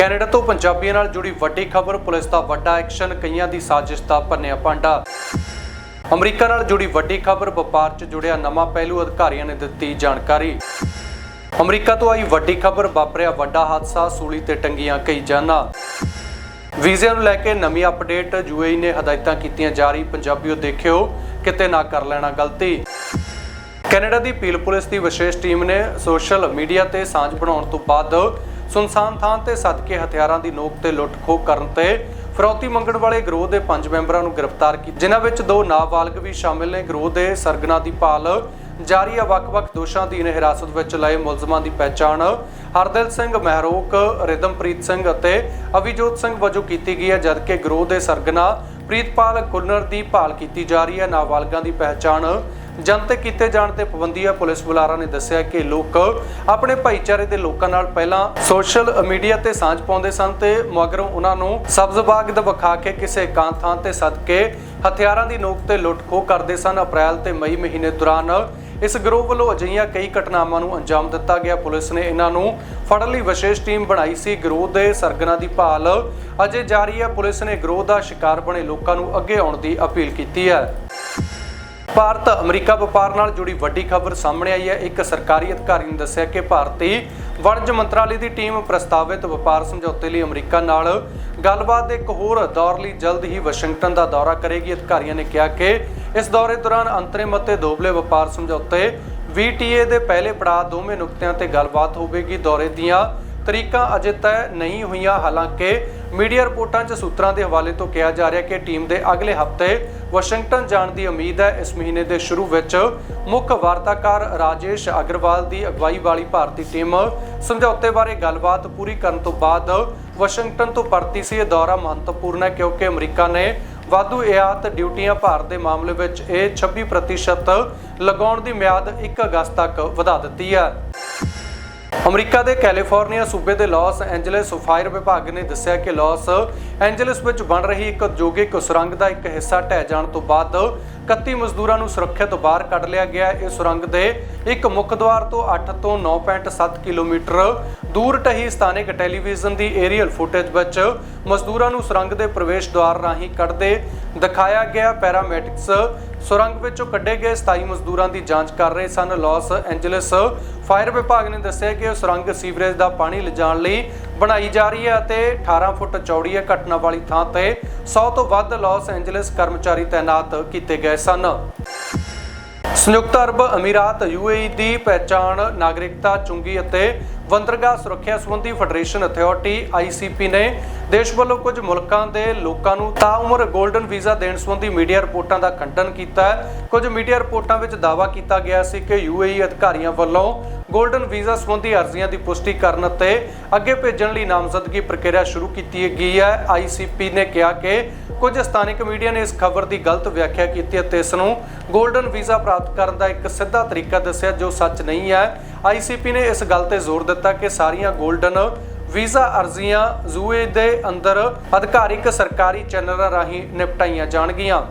Canada ਤੋਂ ਪੰਜਾਬੀਆਂ ਨਾਲ ਜੁੜੀ ਵੱਡੀ ਖਬਰ, ਪੁਲਿਸ ਦਾ ਵੱਡਾ ਐਕਸ਼ਨ, ਕਈਆਂ ਦੀ ਸਾਜ਼ਿਸ਼ ਦਾ ਭੰਨਿਆ ਪਾਂਡਾ ਅਮਰੀਕਾ ਨਾਲ ਜੁੜੀ ਵੱਡੀ ਖਬਰ, ਵਪਾਰ 'ਚ ਜੁੜਿਆ ਨਵਾਂ ਪਹਿਲੂ, ਅਧਿਕਾਰੀਆਂ ਨੇ ਦਿੱਤੀ ਜਾਣਕਾਰੀ। ਅਮਰੀਕਾ ਤੋਂ ਆਈ ਵੱਡੀ ਖਬਰ, ਵਾਪਰਿਆ ਵੱਡਾ ਹਾਦਸਾ, ਸੂਲੀ ਤੇ ਟੰਗੀਆਂ ਕਈ ਜਾਨਾਂ। ਵੀਜ਼ਿਆਂ ਨੂੰ ਲੈ ਕੇ ਨਵੀਂ ਅਪਡੇਟ ਯੂਏਈ ਨੇ ਹਦਾਇਤਾਂ ਕੀਤੀਆਂ ਜਾਰੀ, ਪੰਜਾਬੀਓ ਦੇਖਿਓ, ਕਿਤੇ ਨਾ ਕਰ ਲੈਣਾ ਗਲਤੀ। ਕੈਨੇਡਾ ਦੀ ਪੀਲ ਪੁਲਿਸ ਦੀ ਵਿਸ਼ੇਸ਼ ਟੀਮ ਨੇ ਸੋਸ਼ਲ ਮੀਡੀਆ ਤੇ ਸਾਂਝ ਬਣਾਉਣ ਤੋਂ ਬਾਅਦ ਸੁਨਸਾਨ ਥਾਂ ਤੇ ਸਦਕੇ ਹਥਿਆਰਾਂ ਦੀ ਨੋਕ ਤੇ ਲੁੱਟ-ਖੋਹ ਕਰਨ ਤੇ ਫਰੌਤੀ ਮੰਗਣ ਵਾਲੇ ਗਰੋਹ ਦੇ ਪੰਜ ਮੈਂਬਰਾਂ ਨੂੰ ਗ੍ਰਿਫਤਾਰ ਕੀਤਾ ਜਿਨ੍ਹਾਂ ਵਿੱਚ ਦੋ ਨਾਬਾਲਗ ਵੀ ਸ਼ਾਮਿਲ ਨੇ। ਗਰੋਹ ਦੇ ਸਰਗਨਾ ਦੀ ਭਾਲ, ਜਾਰੀ ਆ ਵੱਖ-ਵੱਖ ਦੋਸ਼ਾਂ ਦੀ ਹਿਰਾਸਤ ਵਿੱਚ ਲਏ ਮੁਲਜ਼ਮਾਂ ਦੀ ਪਹਿਚਾਣ। ਹਰਦਿਲ ਸਿੰਘ ਮਹਿਰੋਕ, ਰਿਦਮਪ੍ਰੀਤ ਸਿੰਘ ਅਤੇ ਅਭਿਜੋਤ ਸਿੰਘ ਵਜੋਂ ਕੀਤੀ ਗਈ ਹੈ, ਜਦਕਿ ਗਰੋਹ ਦੇ ਸਰਗਨਾ ਪ੍ਰੀਤਪਾਲ ਕੁਲਨਰ ਦੀ ਭਾਲ ਕੀਤੀ ਜਾ ਰਹੀ ਹੈ। ਨਾਬਾਲਗਾਂ ਦੀ ਪਹਿਚਾਣ ਜਨਤਕ ਕੀਤੇ ਜਾਣ ਤੇ ਪਾਬੰਦੀ ਹੈ ਪੁਲਿਸ ਬੁਲਾਰਾ ਨੇ ਦੱਸਿਆ ਕਿ ਲੋਕ ਆਪਣੇ ਭਾਈਚਾਰੇ ਦੇ ਲੋਕਾਂ ਨਾਲ ਪਹਿਲਾਂ ਸੋਸ਼ਲ ਮੀਡੀਆ ਤੇ ਸਾਂਝ ਪਾਉਂਦੇ ਸਨ ਤੇ ਮਗਰੋਂ ਉਹਨਾਂ ਨੂੰ ਸਬਜ਼ ਬਾਗ ਦਾ ਕੇ ਕਿਸੇ ਇਕਾਂਤ ਥਾਂ ਤੇ ਸੱਦ ਕੇ ਹਥਿਆਰਾਂ ਦੀ ਨੋਕ ਤੇ ਲੁੱਟ-ਖੋਹ ਕਰਦੇ ਸਨ। ਅਪ੍ਰੈਲ ਤੇ ਮਈ ਮਹੀਨੇ ਦੌਰਾਨ ਇਸ ਗਰੋਹ ਵੱਲੋਂ ਅਜਿਹੀਆਂ ਕਈ ਘਟਨਾਵਾਂ ਨੂੰ ਅੰਜਾਮ ਦਿੱਤਾ ਗਿਆ। ਪੁਲਿਸ ਨੇ ਇਹਨਾਂ ਨੂੰ ਫੜਨ ਲਈ ਵਿਸ਼ੇਸ਼ ਟੀਮ ਬਣਾਈ ਸੀ। ਗਰੋਹ ਦੇ ਸਰਗਨਾ ਦੀ ਭਾਲ ਅਜੇ ਜਾਰੀ ਹੈ ਪੁਲਿਸ ਨੇ ਗਰੋਹ ਦਾ ਸ਼ਿਕਾਰ ਬਣੇ ਲੋਕਾਂ ਨੂੰ ਅੱਗੇ ਆਉਣ ਦੀ ਅਪੀਲ ਕੀਤੀ ਹੈ। ਭਾਰਤ ਅਮਰੀਕਾ ਵਪਾਰ ਨਾਲ ਜੁੜੀ ਵੱਡੀ ਖਬਰ ਸਾਹਮਣੇ ਆਈ ਹੈ। ਇੱਕ ਸਰਕਾਰੀ ਅਧਿਕਾਰੀ ਨੇ ਦੱਸਿਆ ਕਿ ਭਾਰਤੀ ਵਣਜ ਮੰਤਰਾਲੇ ਦੀ ਟੀਮ ਪ੍ਰਸਤਾਵਿਤ ਵਪਾਰ ਸਮਝੌਤੇ ਲਈ ਅਮਰੀਕਾ ਨਾਲ ਗੱਲਬਾਤ ਦੇ ਇੱਕ ਹੋਰ ਦੌਰ ਲਈ ਜਲਦ ਹੀ ਵਾਸ਼ਿੰਗਟਨ ਦਾ ਦੌਰਾ ਕਰੇਗੀ। ਅਧਿਕਾਰੀਆਂ ਨੇ ਕਿਹਾ ਕਿ ਇਸ ਦੌਰੇ ਦੌਰਾਨ ਅੰਤਰਿਮ ਅਤੇ ਦੋਬਲੇ ਵਪਾਰ ਸਮਝੌਤੇ VTA ਦੇ ਪਹਿਲੇ ਪੜਾਅ ਦੋਵੇਂ ਨੁਕਤਿਆਂ ਤੇ ਗੱਲਬਾਤ ਹੋਵੇਗੀ। ਦੌਰੇ ਦੀਆਂ ਤਰੀਕਾਂ ਅਜੇ ਤੈਅ ਨਹੀਂ ਹੋਈਆਂ। ਹਾਲਾਂਕਿ ਮੀਡੀਆ ਰਿਪੋਰਟਾਂ 'ਚ ਸੂਤਰਾਂ ਦੇ ਹਵਾਲੇ ਤੋਂ ਕਿਹਾ ਜਾ ਰਿਹਾ ਕਿ ਟੀਮ ਦੇ ਅਗਲੇ ਹਫ਼ਤੇ ਵਾਸ਼ਿੰਗਟਨ ਜਾਣ ਦੀ ਉਮੀਦ ਹੈ। ਇਸ ਮਹੀਨੇ ਦੇ ਸ਼ੁਰੂ ਵਿੱਚ ਮੁੱਖ ਵਾਰਤਾਕਾਰ ਰਾਜੇਸ਼ ਅਗਰਵਾਲ ਦੀ ਅਗਵਾਈ ਵਾਲੀ ਭਾਰਤੀ ਟੀਮ ਸਮਝੌਤੇ ਬਾਰੇ ਗੱਲਬਾਤ ਪੂਰੀ ਕਰਨ ਤੋਂ ਬਾਅਦ ਵਾਸ਼ਿੰਗਟਨ ਤੋਂ ਪਰਤੀ ਸੀ। ਇਹ ਦੌਰਾ ਮਹੱਤਵਪੂਰਨ ਹੈ ਕਿਉਂਕਿ ਅਮਰੀਕਾ ਨੇ ਵਾਧੂ ਇਆਤ ਡਿਊਟੀਆਂ ਭਾਰਤ ਦੇ ਮਾਮਲੇ ਵਿੱਚ ਇਹ 26% ਲਗਾਉਣ ਦੀ ਮਿਆਦ 1 ਅਗਸਤ ਤੱਕ ਵਧਾ ਦਿੱਤੀ ਹੈ। ਅਮਰੀਕਾ ਦੇ ਕੈਲੀਫੋਰਨੀਆ ਸੂਬੇ ਦੇ ਲਾਸ ਐਂਜਲਸ ਫਾਇਰ ਵਿਭਾਗ ਨੇ ਦੱਸਿਆ ਕਿ ਲਾਸ ਐਂਜਲਸ ਵਿੱਚ ਬਣ ਰਹੀ ਇੱਕ ਉਦਯੋਗਿਕ ਸੁਰੰਗ ਦਾ ਇੱਕ ਹਿੱਸਾ ਢਹਿ ਜਾਣ ਤੋਂ ਬਾਅਦ 31 ਮਜ਼ਦੂਰਾਂ ਨੂੰ ਸੁਰੱਖਿਅਤ ਬਾਹਰ ਕੱਢ ਲਿਆ ਗਿਆ। ਇਹ ਸੁਰੰਗ ਦੇ ਇੱਕ ਮੁੱਖ ਦੁਆਰ ਤੋਂ 8 ਤੋਂ 9.7 ਕਿਲੋਮੀਟਰ ਦੂਰ ਟਹੀ ਸਥਾਨਕ ਟੈਲੀਵਿਜ਼ਨ ਦੀ ਏਰੀਅਲ ਫੁਟੇਜ ਵਿੱਚ ਮਜ਼ਦੂਰਾਂ ਨੂੰ ਸੁਰੰਗ ਦੇ ਪ੍ਰਵੇਸ਼ ਦੁਆਰ ਰਾਹੀਂ ਕੱਢਦੇ ਦਿਖਾਇਆ ਗਿਆ। ਪੈਰਾਮੈਡਿਕਸ ਸੁਰੰਗ ਵਿੱਚੋਂ ਕੱਢੇ ਗਏ 27 ਮਜ਼ਦੂਰਾਂ ਦੀ ਜਾਂਚ ਕਰ ਰਹੇ ਸਨ ਲਾਸ ਐਂਜਲਸ। ਫਾਇਰ ਵਿਭਾਗ ਨੇ ਦੱਸਿਆ ਕਿ ਸੁਰੰਗ ਸੀਵਰੇਜ ਦਾ ਪਾਣੀ ਲਿਜਾਣ ਲਈ ਬਣਾਈ ਜਾ ਰਹੀ ਹੈ ਅਤੇ 18 ਫੁੱਟ ਚੌੜੀ ਹੈ ਘਟਨਾ ਵਾਲੀ ਥਾਂ ਤੇ 100 ਤੋਂ ਵੱਧ ਲਾਸ ਐਂਜਲਸ ਕਰਮਚਾਰੀ ਤਾਇਨਾਤ ਕੀਤੇ ਗਏ ਸਨ। ਸੰਯੁਕਤ ਅਰਬ ਅਮੀਰਾਤ UAE ਦੀ ਪਹਿਚਾਣ, ਨਾਗਰਿਕਤਾ, ਚੁੰਗੀ ਅਤੇ ਬੰਦਰਗਾਹ ਸੁਰੱਖਿਆ ਸੰਬੰਧੀ ਫੈਡਰੇਸ਼ਨ ਅਥਾਰਟੀ ਆਈਸੀਪੀ ਨੇ ਦੇਸ਼ ਵੱਲੋਂ ਕੁਝ ਮੁਲਕਾਂ ਦੇ ਲੋਕਾਂ ਨੂੰ ਤਾ ਉਮਰ ਗੋਲਡਨ ਵੀਜ਼ਾ ਦੇਣ ਸੰਬੰਧੀ ਮੀਡੀਆ ਰਿਪੋਰਟਾਂ ਦਾ ਖੰਡਨ ਕੀਤਾ ਕੁਝ ਮੀਡੀਆ ਰਿਪੋਰਟਾਂ ਵਿੱਚ ਦਾਅਵਾ ਕੀਤਾ ਗਿਆ ਸੀ ਕਿ ਯੂਏਈ ਅਧਿਕਾਰੀਆਂ ਵੱਲੋਂ ਗੋਲਡਨ ਵੀਜ਼ਾ ਸੰਬੰਧੀ ਅਰਜ਼ੀਆਂ ਦੀ ਪੁਸ਼ਟੀ ਕਰਨ ਅਤੇ ਅੱਗੇ ਭੇਜਣ ਲਈ ਨਾਮਜ਼ਦਗੀ ਪ੍ਰਕਿਰਿਆ ਸ਼ੁਰੂ ਕੀਤੀ ਗਈ ਹੈ। ਆਈਸੀਪੀ ਨੇ ਕਿਹਾ ਕਿ ਕੁਝ ਸਥਾਨਕ ਮੀਡੀਆ ਨੇ ਇਸ ਖਬਰ ਦੀ ਗਲਤ ਵਿਆਖਿਆ ਕੀਤੀ ਅਤੇ ਇਸ ਨੂੰ ਗੋਲਡਨ ਵੀਜ਼ਾ ਪ੍ਰਾਪਤ ਕਰਨ ਦਾ ਇੱਕ ਸਿੱਧਾ ਤਰੀਕਾ ਦੱਸਿਆ ਜੋ ਸੱਚ ਨਹੀਂ ਹੈ। ਆਈਸੀਪੀ ਨੇ ਇਸ ਗੱਲ ਤੇ ਜ਼ੋਰ ਦਿੱਤਾ ਦਿੱਤਾ ਕਿ ਸਾਰੀਆਂ 골ਡਨ ਵੀਜ਼ਾ ਅਰਜ਼ੀਆਂ ਜ਼ੂਏ ਦੇ ਅੰਦਰ ਅਧਿਕਾਰਿਕ ਸਰਕਾਰੀ ਚੈਨਲਾਂ ਰਾਹੀਂ ਨਿਪਟਾਈਆਂ ਜਾਣਗੀਆਂ।